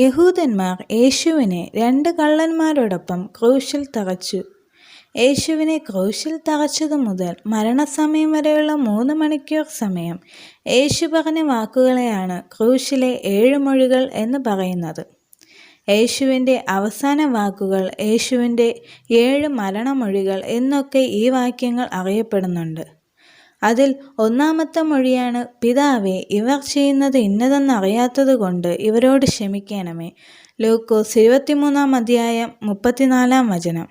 യഹൂദന്മാർ യേശുവിനെ രണ്ട് കള്ളന്മാരോടൊപ്പം ക്രൂശിൽ തറച്ചു. യേശുവിനെ ക്രൂശിൽ തറച്ചതു മുതൽ മരണസമയം വരെയുള്ള മൂന്ന് മണിക്കൂർ സമയം യേശു പറഞ്ഞ വാക്കുകളെയാണ് ക്രൂശിലെ ഏഴ് മൊഴികൾ എന്ന് പറയുന്നത്. യേശുവിന്റെ അവസാന വാക്കുകൾ യേശുവിന്റെ ഏഴ് മരണമൊഴികൾ എന്നൊക്കെ ഈ വാക്യങ്ങൾ അറിയപ്പെടുന്നുണ്ട്. അതിൽ ഒന്നാമത്തെ മൊഴിയാണ് പിതാവേ ഇവർ ചെയ്യുന്നത് ഇന്നതെന്ന് കൊണ്ട് ഇവരോട് ക്ഷമിക്കണമേ. ലൂക്കോസ് ഇരുപത്തിമൂന്നാം അധ്യായം മുപ്പത്തിനാലാം വചനം.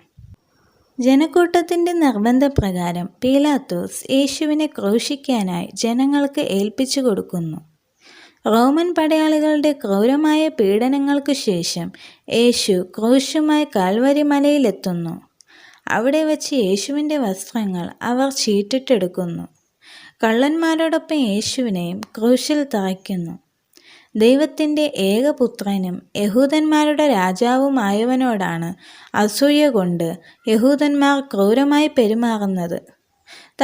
ജനക്കൂട്ടത്തിന്റെ നിർബന്ധപ്രകാരം പീലാത്തോസ് യേശുവിനെ ക്രൂശിക്കാനായി ജനങ്ങൾക്ക് ഏൽപ്പിച്ചു കൊടുക്കുന്നു. റോമൻ പടയാളികളുടെ ക്രൂരമായ പീഡനങ്ങൾക്ക് ശേഷം യേശു ക്രൂശുമായി കാൽവരി മലയിലെത്തുന്നു. അവിടെ വച്ച് യേശുവിന്റെ വസ്ത്രങ്ങൾ അവർ ചീട്ടിട്ടെടുക്കുന്നു. കള്ളന്മാരോടൊപ്പം യേശുവിനെയും ക്രൂശിൽ തറയ്ക്കുന്നു. ദൈവത്തിന്റെ ഏകപുത്രനും യഹൂദന്മാരുടെ രാജാവുമായവനോടാണ് അസൂയ കൊണ്ട് യഹൂദന്മാർ ക്രൂരമായി പെരുമാറുന്നത്.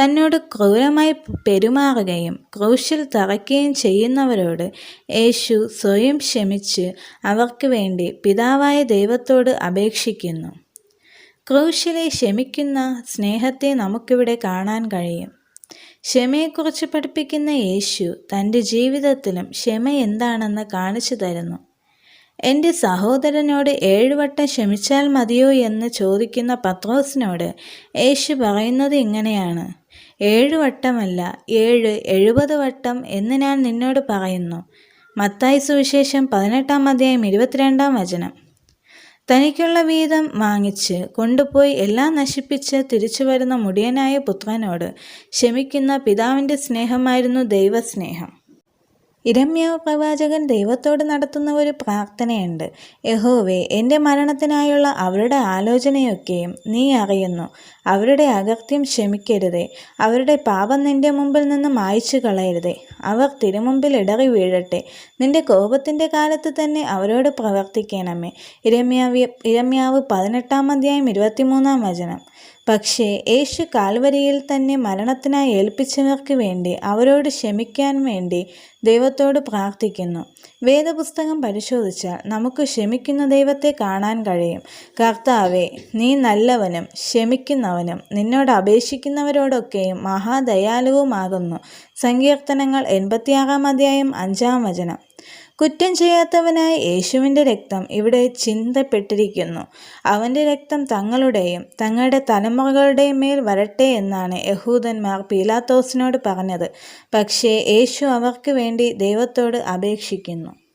തന്നോട് ക്രൂരമായി പെരുമാറുകയും ക്രൂശിൽ തറയ്ക്കുകയും ചെയ്യുന്നവരോട് യേശു സ്വയം ക്ഷമിച്ച് അവർക്ക് വേണ്ടി പിതാവായ ദൈവത്തോട് അപേക്ഷിക്കുന്നു. ക്രൂശിലെ ക്ഷമിക്കുന്ന സ്നേഹത്തെ നമുക്കിവിടെ കാണാൻ കഴിയും. ക്ഷമയെക്കുറിച്ച് പഠിപ്പിക്കുന്ന യേശു തന്റെ ജീവിതത്തിലും ക്ഷമ എന്താണെന്ന് കാണിച്ചു തരുന്നു. എന്റെ സഹോദരനോട് ഏഴുവട്ടം ക്ഷമിച്ചാൽ മതിയോ എന്ന് ചോദിക്കുന്ന പത്രോസിനോട് യേശു പറയുന്നത് ഇങ്ങനെയാണ്. ഏഴുവട്ടമല്ല ഏഴ് എഴുപത് വട്ടം എന്ന് ഞാൻ നിന്നോട് പറയുന്നു. മത്തായി സുവിശേഷം പതിനെട്ടാം അധ്യായം ഇരുപത്തിരണ്ടാം വചനം. തനിക്കുള്ള വീതം വാങ്ങിച്ച് കൊണ്ടുപോയി എല്ലാം നശിപ്പിച്ച് തിരിച്ചു വരുന്ന മുടിയനായ പുത്രനോട് ക്ഷമിക്കുന്ന പിതാവിന്റെ സ്നേഹമായിരുന്നു ദൈവസ്നേഹം. ഇരമ്യാവ് പ്രവാചകൻ ദൈവത്തോട് നടത്തുന്ന ഒരു പ്രാർത്ഥനയുണ്ട്. യഹോവേ എന്റെ മരണത്തിനായുള്ള അവരുടെ ആലോചനയൊക്കെയും നീ അറിയുന്നു. അവരുടെ അകർത്യം ക്ഷമിക്കരുതേ. അവരുടെ പാപം നിന്റെ മുമ്പിൽ നിന്ന് മായ്ച്ചു കളയരുതേ. അവർ തിരുമുമ്പിൽ ഇടറി വീഴട്ടെ. നിന്റെ കോപത്തിന്റെ കാലത്ത് തന്നെ അവരോട് പ്രവർത്തിക്കണമേ. ഇരമ്യാവ് ഇരമ്യാവ് പതിനെട്ടാം അധ്യായം ഇരുപത്തിമൂന്നാം വചനം. പക്ഷേ യേശു കാൽവരിയിൽ തന്നെ മരണത്തിനായി ഏൽപ്പിച്ചവർക്ക് വേണ്ടി അവരോട് ക്ഷമിക്കാൻ വേണ്ടി ദൈവത്തോട് പ്രാർത്ഥിക്കുന്നു. വേദപുസ്തകം പരിശോധിച്ചാൽ നമുക്ക് ക്ഷമിക്കുന്ന ദൈവത്തെ കാണാൻ കഴിയും. കർത്താവെ നീ നല്ലവനും ക്ഷമിക്കുന്നവനും നിന്നോട് അപേക്ഷിക്കുന്നവരോടൊക്കെയും മഹാദയാലുവുമാകുന്നു. സങ്കീർത്തനങ്ങൾ എൺപത്തിയാറാം അധ്യായം അഞ്ചാം വചനം. കുറ്റം ചെയ്യാത്തവനായ യേശുവിന്റെ രക്തം ഇവിടെ ചിന്തപ്പെട്ടിരിക്കുന്നു. അവന്റെ രക്തം തങ്ങളുടെയും തങ്ങളുടെ തലമുറകളുടെയും മേൽ വരട്ടെ എന്നാണ് യഹൂദന്മാർ പീലാത്തോസിനോട് പറഞ്ഞത്. പക്ഷേ യേശു അവർക്ക് വേണ്ടി ദൈവത്തോട് അപേക്ഷിക്കുന്നു.